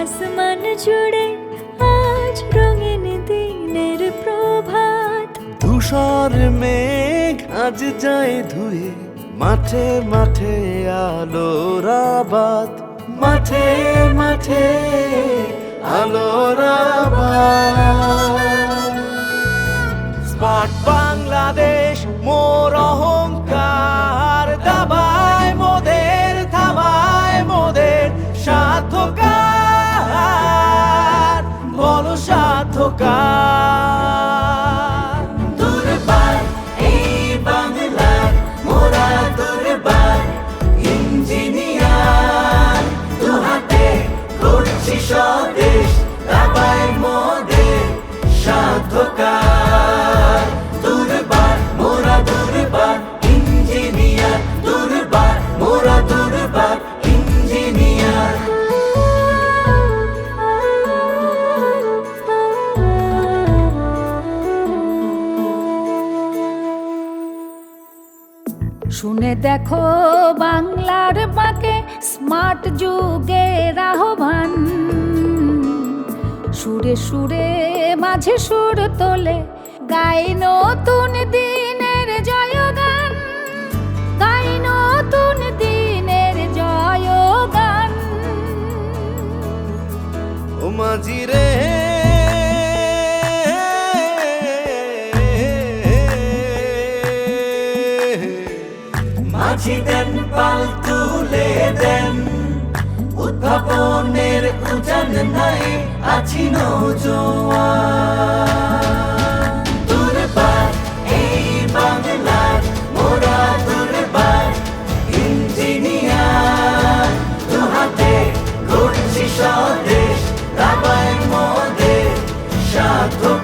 আসমান জুড়ে আজ রঙিন দিনের প্রভাত। ধূসর মেঘ আজ যায় ধুয়ে, মাঠে মাঠে আলোর আবাদ। মাঠে মাঠে আলোর আবাদ। স্মার্ট বাংলাদেশ, মোর সাধকার দুর্বার এই বাংলার মোরা দুর্বার ইঞ্জিনিয়ার দু হাতে করছি স্বদেশ শুনে দেখো বাংলার বাঁকে স্মার্ট যুগের আহ্বান। সুরে সুরে মাঝে সুর তোলে, গাই নতুন দিনের মাঝি দেন পাল তুলে দেন। উদ্ভাবনের উজান নাই, আছি নজোয়ান। দুর্বার এই বাংলার, মোরা দুর্বার ইঞ্জিনিয়ার। দুহাতে গড়ছি স্বদেশ রাবায় মোদের সাধু